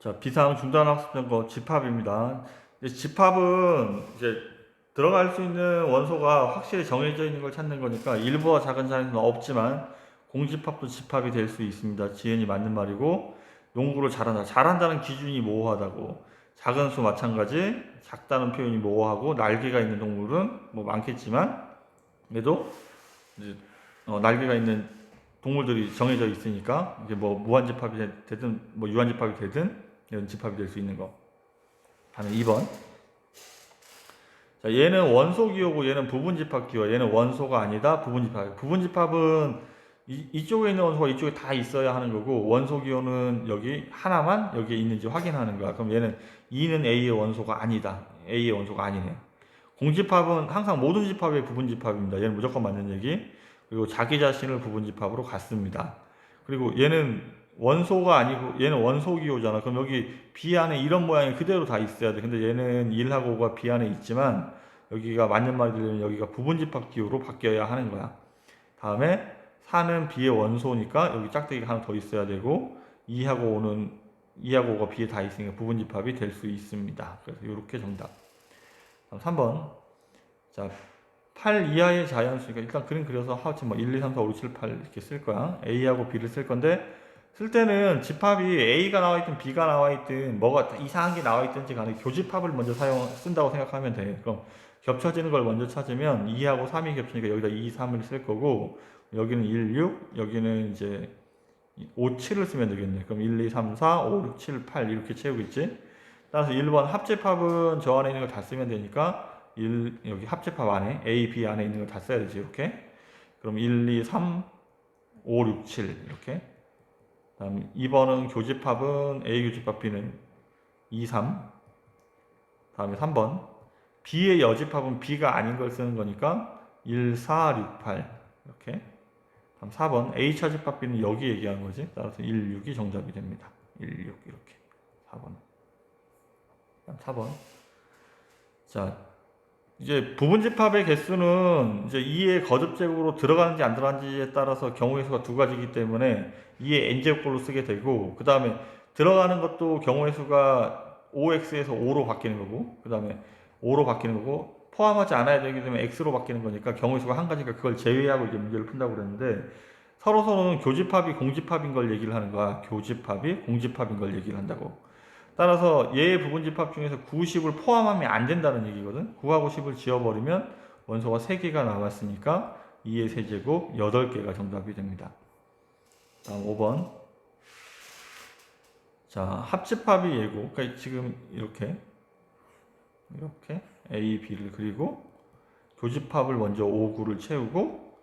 자, 비상 중단 학습전거 집합입니다. 이제 집합은 이제 들어갈 수 있는 원소가 확실히 정해져 있는 걸 찾는 거니까 일부와 작은 차이는 없지만 공집합도 집합이 될 수 있습니다. 지연이 맞는 말이고 농구를 잘한다. 잘한다는 기준이 모호하다고. 작은 수 마찬가지. 작다는 표현이 모호하고 날개가 있는 동물은 뭐 많겠지만 그래도 어, 날개가 있는 동물들이 정해져 있으니까 이게 뭐 무한집합이 되든 뭐 유한집합이 되든 집합이 될 수 있는 거. 다음에 2번. 자, 얘는 원소 기호고 얘는 부분 집합 기호. 얘는 원소가 아니다. 부분 집합. 부분 집합은 이, 이쪽에 있는 원소가 이쪽에 다 있어야 하는 거고 원소 기호는 여기 하나만 여기에 있는지 확인하는 거야. 그럼 얘는 2는 A의 원소가 아니다. A의 원소가 아니네. 공집합은 항상 모든 집합의 부분 집합입니다. 얘는 무조건 맞는 얘기. 그리고 자기 자신을 부분 집합으로 갖습니다. 그리고 얘는 원소가 아니고 얘는 원소 기호잖아. 그럼 여기 B 안에 이런 모양이 그대로 다 있어야 돼. 근데 얘는 1하고 5가 B 안에 있지만 여기가 맞는 말이 되려면 여기가 부분 집합 기호로 바뀌어야 하는 거야. 다음에 4는 B의 원소니까 여기 짝대기가 하나 더 있어야 되고 2하고 5는 2하고 5가 B에 다 있으니까 부분 집합이 될 수 있습니다. 그래서 이렇게 정답. 다음 3번. 자, 8 이하의 자연수니까 일단 그림 그려서 하우치 뭐 1, 2, 3, 4, 5, 6, 7, 8 이렇게 쓸 거야. A하고 B를 쓸 건데 쓸 때는 집합이 A가 나와 있든 B가 나와 있든 뭐가 이상한 게 나와 있든지 간에 교집합을 먼저 사용 쓴다고 생각하면 돼. 그럼 겹쳐지는 걸 먼저 찾으면 2하고 3이 겹치니까 여기다 2, 3을 쓸 거고 여기는 1, 6, 여기는 이제 5, 7을 쓰면 되겠네. 그럼 1, 2, 3, 4, 5, 6, 7, 8 이렇게 채우겠지. 따라서 1번 합집합은 저 안에 있는 걸 다 쓰면 되니까 1 여기 합집합 안에 A, B 안에 있는 걸 다 써야 되지 이렇게. 그럼 1, 2, 3, 5, 6, 7 이렇게. 다음 2번은 교집합은 A 교집합 B는 2, 3. 다음에 3번 B의 여집합은 B가 아닌 걸 쓰는 거니까 1, 4, 6, 8 이렇게. 다음 4번 H 집합 B는 여기 얘기하는 거지. 따라서 1, 6이 정답이 됩니다. 1, 6 이렇게. 4번. 다음 4번. 자, 이제 부분 집합의 개수는 이제 2의 거듭 제곱으로 들어가는지 안 들어가는지에 따라서 경우의 수가 두 가지이기 때문에 2의 n제곱꼴로 쓰게 되고 그 다음에 들어가는 것도 경우의 수가 5x에서 5로 바뀌는 거고 그 다음에 5로 바뀌는 거고 포함하지 않아야 되기 때문에 x로 바뀌는 거니까 경우의 수가 한 가지니까 그걸 제외하고 이제 문제를 푼다고 그랬는데 서로 서로는 교집합이 공집합인 걸 얘기를 하는 거야. 교집합이 공집합인 걸 얘기를 한다고 따라서 얘의 부분 집합 중에서 9, 10을 포함하면 안 된다는 얘기거든. 9하고 10을 지워버리면 원소가 3개가 남았으니까 2의 세제곱 8개가 정답이 됩니다. 다음 5번. 자, 합집합이 얘고, 그러니까 지금 이렇게, 이렇게 A, B를 그리고 교집합을 먼저 5, 9를 채우고,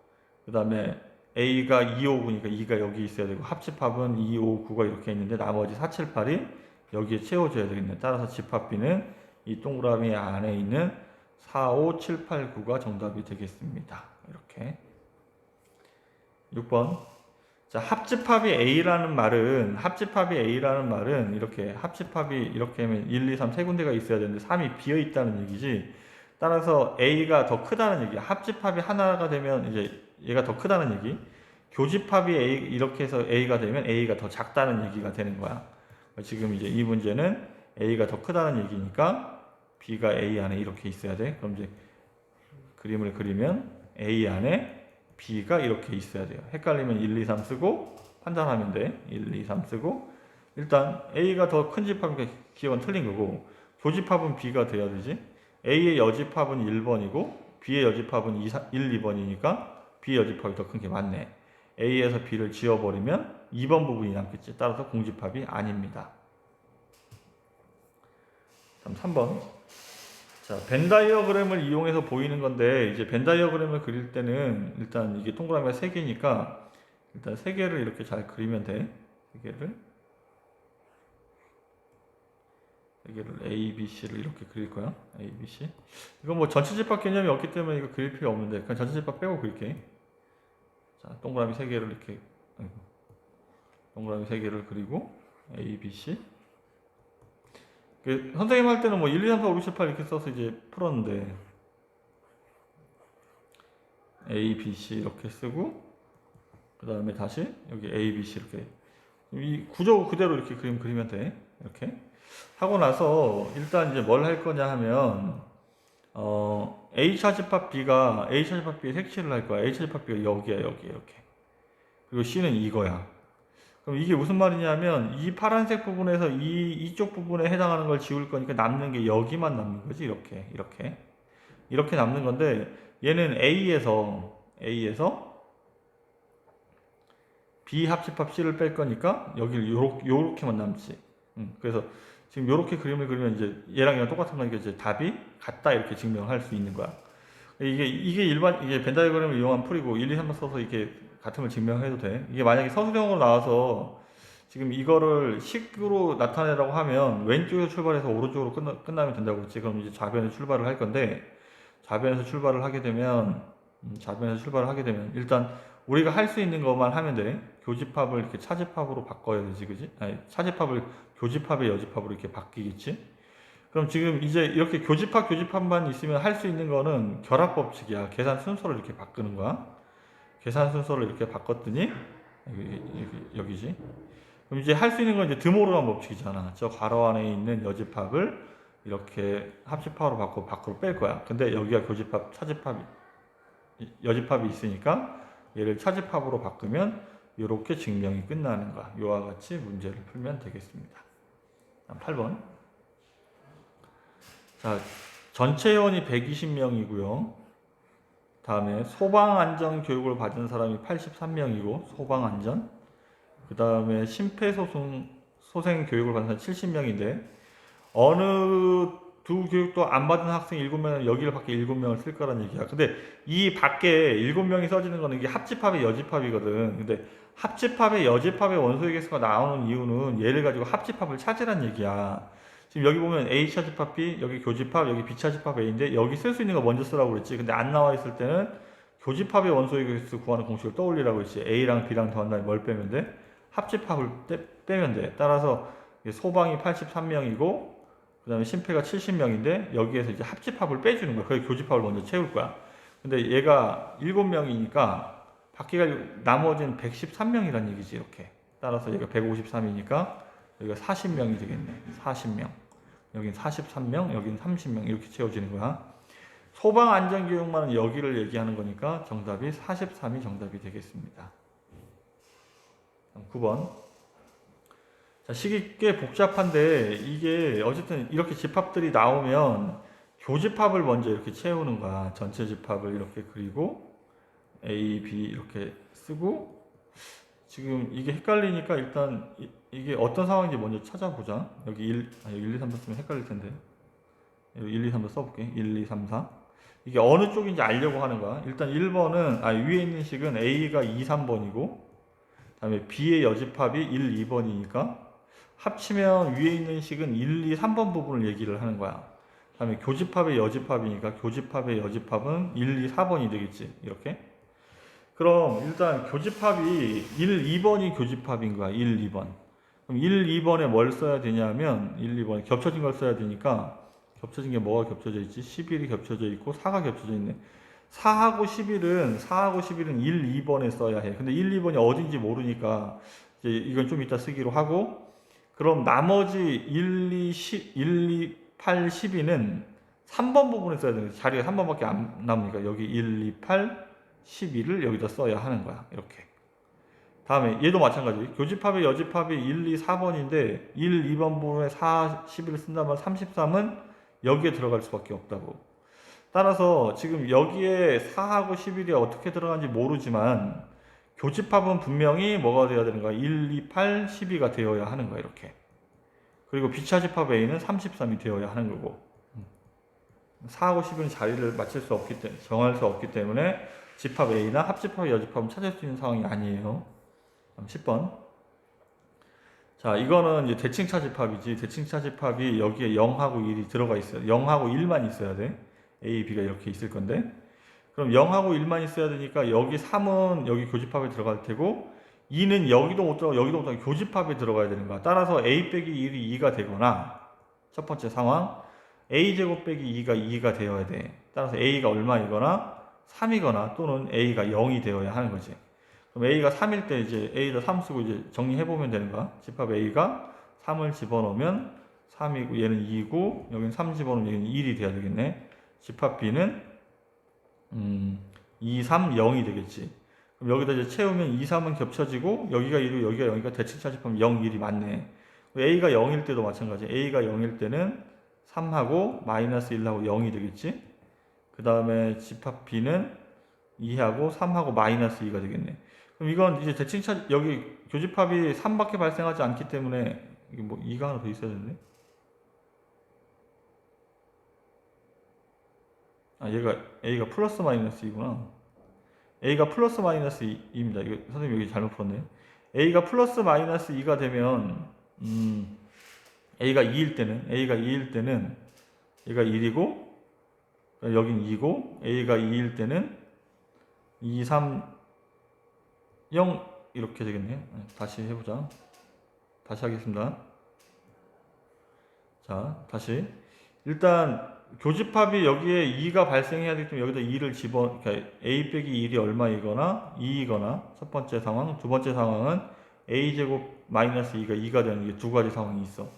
그 다음에 A가 2, 5, 9니까 2가 여기 있어야 되고, 합집합은 2, 5, 9가 이렇게 있는데, 나머지 4, 7, 8이 여기에 채워줘야 되겠네. 따라서 집합비는 이 동그라미 안에 있는 4, 5, 7, 8, 9가 정답이 되겠습니다. 이렇게. 6번. 자, 합집합이 A라는 말은, 합집합이 A라는 말은 이렇게, 합집합이 이렇게 하면 1, 2, 3 세 군데가 있어야 되는데 3이 비어 있다는 얘기지. 따라서 A가 더 크다는 얘기야. 합집합이 하나가 되면 이제 얘가 더 크다는 얘기. 교집합이 A, 이렇게 해서 A가 되면 A가 더 작다는 얘기가 되는 거야. 지금 이제 이 문제는 A가 더 크다는 얘기니까 B가 A 안에 이렇게 있어야 돼. 그럼 이제 그림을 그리면 A 안에 B가 이렇게 있어야 돼요. 헷갈리면 1, 2, 3 쓰고 판단하면 돼. 1, 2, 3 쓰고 일단 A가 더 큰 집합이니까 기억은 틀린 거고 조집합은 B가 돼야 되지. A의 여집합은 1번이고 B의 여집합은 2, 1, 2번이니까 B 여집합이 더 큰 게 맞네. A에서 B를 지워버리면 2번 부분이 남겠지. 따라서 공집합이 아닙니다. 다음 3번. 자, 벤 다이어그램을 이용해서 보이는 건데, 이제 벤 다이어그램을 그릴 때는 일단 이게 동그라미가 3개니까, 일단 3개를 이렇게 잘 그리면 돼. 3개를. 3개를 A, B, C를 이렇게 그릴 거야. A, B, C. 이건 뭐 전체 집합 개념이 없기 때문에 이거 그릴 필요 없는데, 그냥 전체 집합 빼고 그릴게. 자, 동그라미 3개를 이렇게, 아이고. 동그라미 3개를 그리고 A, B, C. 그 선생님 할 때는 뭐 1, 2, 3, 4, 5, 6, 7, 8 이렇게 써서 이제 풀었는데 A, B, C 이렇게 쓰고 그 다음에 다시 여기 A, B, C 이렇게 이 구조 그대로 이렇게 그림 그리면 돼. 이렇게 하고 나서 일단 이제 뭘 할 거냐 하면 어 A 차집합 B가 A 차집합 B의 색칠을 할 거야. A 차집합 B가 여기야 여기 이렇게. 그리고 C는 이거야. 그럼 이게 무슨 말이냐면 이 파란색 부분에서 이 이쪽 부분에 해당하는 걸 지울 거니까 남는 게 여기만 남는 거지 이렇게 이렇게 이렇게 남는 건데 얘는 A에서 A에서 B 합집합 C를 뺄 거니까 여기를 요렇게 요렇게만 남지. 음, 그래서 지금 요렇게 그림을 그리면 이제 얘랑 얘랑 똑같은 거니까 이제 답이 같다 이렇게 증명할 수 있는 거야. 이게 이게 일반 이게 벤다이그램을 이용한 풀이고 1, 2, 3을 써서 이렇게 걸 증명해도 돼. 이게 만약에 서술형으로 나와서 지금 이거를 식으로 나타내라고 하면 왼쪽에서 출발해서 오른쪽으로 끝나, 끝나면 된다고 했지. 그럼 이제 좌변에 출발을 할 건데 좌변에서 출발을 하게 되면 음, 좌변에서 출발을 하게 되면 일단 우리가 할 수 있는 것만 하면 돼. 교집합을 이렇게 차집합으로 바꿔야 되지, 그지? 아니, 차집합을 교집합에 여집합으로 이렇게 바뀌겠지? 그럼 지금 이제 이렇게 교집합, 교집합만 있으면 할 수 있는 거는 결합 법칙이야. 계산 순서를 이렇게 바꾸는 거야. 계산 순서를 이렇게 바꿨더니 여기, 여기, 여기지. 그럼 이제 할 수 있는 건 이제 드모르간 법칙이잖아. 저 괄호 안에 있는 여집합을 이렇게 합집합으로 바꾸고 밖으로 뺄 거야. 근데 여기가 교집합, 차집합이 여집합이 있으니까 얘를 차집합으로 바꾸면 이렇게 증명이 끝나는 거야. 이와 같이 문제를 풀면 되겠습니다. 8번. 자, 전체 회원이 120명이고요. 다음에 소방안전 교육을 받은 사람이 83명이고 소방안전. 그 다음에 심폐소생 소생 교육을 받은 사람 70명인데 어느 두 교육도 안 받은 학생 7명은 여기를 밖에 7명을 쓸 거란 얘기야. 근데 이 밖에 7명이 써지는 거는 이게 합집합의 여집합이거든. 근데 합집합의 여집합의 원소의 개수가 나오는 이유는 얘를 가지고 합집합을 찾으란 얘기야. 지금 여기 보면 A 차집합 B, 여기 교집합, 여기 B 차집합 A인데 여기 쓸 수 있는 거 먼저 쓰라고 그랬지. 근데 안 나와 있을 때는 교집합의 원소의 개수 구하는 공식을 떠올리라고 했지. A랑 B랑 더한 다음에 뭘 빼면 돼? 합집합을 떼, 빼면 돼. 따라서 소방이 83명이고 그 다음에 심폐가 70명인데 여기에서 이제 합집합을 빼주는 거야. 그래서 교집합을 먼저 채울 거야. 근데 얘가 7명이니까 바퀴가 나머지는 113명이란 얘기지 이렇게. 따라서 얘가 153이니까 여기가 40명이 되겠네. 40명. 여긴 43명, 여긴 30명 이렇게 채워지는 거야. 소방 안전 교육만은 여기를 얘기하는 거니까 정답이 43이 정답이 되겠습니다. 9번. 자, 식이 꽤 복잡한데 이게 어쨌든 이렇게 집합들이 나오면 교집합을 먼저 이렇게 채우는 거야. 전체 집합을 이렇게 그리고 A, B 이렇게 쓰고 지금 이게 헷갈리니까 일단 이, 게 어떤 상황인지 먼저 찾아보자. 여기 1, 아, 여기 1, 2, 3, 4 쓰면 헷갈릴 텐데. 여기 1, 2, 3, 4 써볼게. 1, 2, 3, 4. 이게 어느 쪽인지 알려고 하는 거야. 일단 1번은, 아, 위에 있는 식은 A가 2, 3번이고, 다음에 B의 여집합이 1, 2번이니까, 합치면 위에 있는 식은 1, 2, 3번 부분을 얘기를 하는 거야. 다음에 교집합의 여집합이니까 교집합의 여집합은 1, 2, 4번이 되겠지. 이렇게. 그럼 일단 교집합이 1, 2번이 교집합인 거야. 1, 2번. 그럼 1, 2번에 뭘 써야 되냐면 1, 2번에 겹쳐진 걸 써야 되니까 겹쳐진 게 뭐가 겹쳐져 있지? 11이 겹쳐져 있고 4가 겹쳐져 있네. 4하고 11은 4하고 11은 1, 2번에 써야 해. 근데 1, 2번이 어딘지 모르니까 이제 이건 좀 이따 쓰기로 하고 그럼 나머지 1, 2, 10, 1, 2, 8, 12는 3번 부분에 써야 되는 자리가 3번밖에 안 남으니까 여기 1, 2, 8, 12를 여기다 써야 하는 거야. 이렇게. 다음에 얘도 마찬가지. 교집합의 여집합이 1, 2, 4번인데 1, 2번 부분에 4, 11을 쓴다면 33은 여기에 들어갈 수밖에 없다고. 따라서 지금 여기에 4하고 11이 어떻게 들어가는지 모르지만 교집합은 분명히 뭐가 되어야 되는 거야? 1, 2, 8, 12가 되어야 하는 거야. 이렇게. 그리고 비차집합 A는 33이 되어야 하는 거고. 4하고 11은 자리를 맞출 수 없기 때문에 정할 수 없기 때문에 집합 A나 합집합 여집합은 찾을 수 있는 상황이 아니에요. 10번. 자, 이거는 이제 대칭차 집합이지. 대칭차 집합이 여기에 0하고 1이 들어가 있어요. 0하고 1만 있어야 돼. A, B가 이렇게 있을 건데. 그럼 0하고 1만 있어야 되니까 여기 3은 여기 교집합에 들어갈 테고 2는 여기도 못 들어가 여기도 못 들어가 교집합에 들어가야 되는 거야. 따라서 A 빼기 1이 2가 되거나 첫 번째 상황 A 제곱 빼기 2가 2가 되어야 돼. 따라서 A가 얼마이거나 3이거나 또는 A가 0이 되어야 하는 거지. 그럼 A가 3일 때 이제 A에다 3 쓰고 이제 정리해 보면 되는 거야. 집합 A가 3을 집어넣으면 3이고 얘는 2고 여기는 3 집어넣으면 여기는 1이 돼야 되겠네. 집합 B는 음, 2, 3, 0이 되겠지. 그럼 여기다 이제 채우면 2, 3은 겹쳐지고 여기가 1이고 여기가 0이니까 대칭 차 집합 0, 1이 맞네. A가 0일 때도 마찬가지. A가 0일 때는 3하고 마이너스 1하고 0이 되겠지. 그 다음에 집합 B는 2하고 3하고 마이너스 2가 되겠네. 그럼 이건 이제 대칭차 여기 교집합이 3밖에 발생하지 않기 때문에 이게 뭐 2가 하나 더 있어야 되네. 아 얘가 A가 플러스 마이너스 2구나. A가 플러스 마이너스 2입니다. 이거 선생님 여기 잘못 풀었네. A가 플러스 마이너스 2가 되면 음, A가 2일 때는 A가 2일 때는 얘가 1이고 여긴 2고 A가 2일 때는 2, 3, 0 이렇게 되겠네. 네, 다시 해보자. 다시 하겠습니다. 자, 다시 일단 교집합이 여기에 2가 발생해야 되기 때문에 여기다 2를 집어 그러니까 A 빼기 1이 얼마이거나 2이거나 첫 번째 상황, 두 번째 상황은 A 제곱 마이너스 2가 2가 되는 게 두 가지 상황이 있어.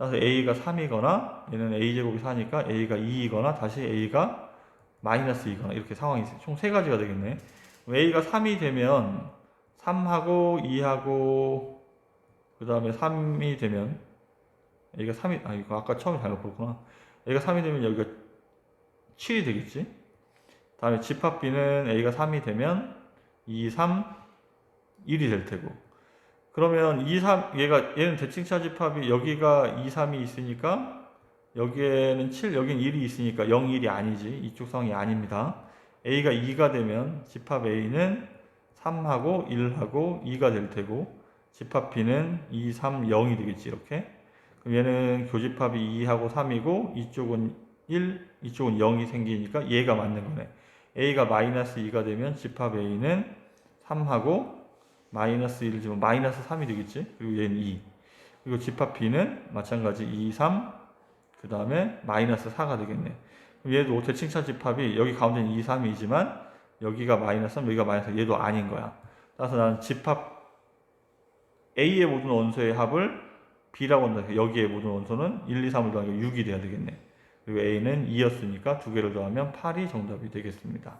따라서 A가 3이거나 얘는 A 제곱이 4니까 A가 2이거나 다시 A가 마이너스 2거나 이렇게 상황이 있어. 총세 가지가 되겠네. A가 3이 되면 3하고 2하고 그 다음에 3이 되면 A가 3이 아 이거 아까 처음에 잘못 볼구나. A가 3이 되면 여기가 7이 되겠지. 다음에 집합 B는 A가 3이 되면 2, 3, 1이 될 테고. 그러면 2, 3 얘가 얘는 대칭 차 집합이 여기가 2, 3이 있으니까 여기에는 7, 여기는 1이 있으니까 0, 1이 아니지. 이쪽 상황이 아닙니다. A가 2가 되면 집합 A는 3하고 1하고 2가 될 테고 집합 B는 2, 3, 0이 되겠지 이렇게 그럼 얘는 교집합이 2하고 3이고 이쪽은 1, 이쪽은 0이 생기니까 얘가 맞는 거네 A가 마이너스 2가 되면 집합 A는 3하고 마이너스 1을 집으면 마이너스 3이 되겠지 그리고 얘는 2 그리고 집합 B는 마찬가지 2, 3, 그 다음에 마이너스 4가 되겠네 그럼 얘도 대칭차 집합이 여기 가운데는 2, 3이지만 여기가 마이너스 3, 여기가 마이너스 3, 얘도 아닌 거야. 따라서 나는 집합 A의 모든 원소의 합을 B라고 한다. 여기에 모든 원소는 1, 2, 3을 더하니까 6이 돼야 되겠네. 그리고 A는 2였으니까 두 개를 더하면 8이 정답이 되겠습니다.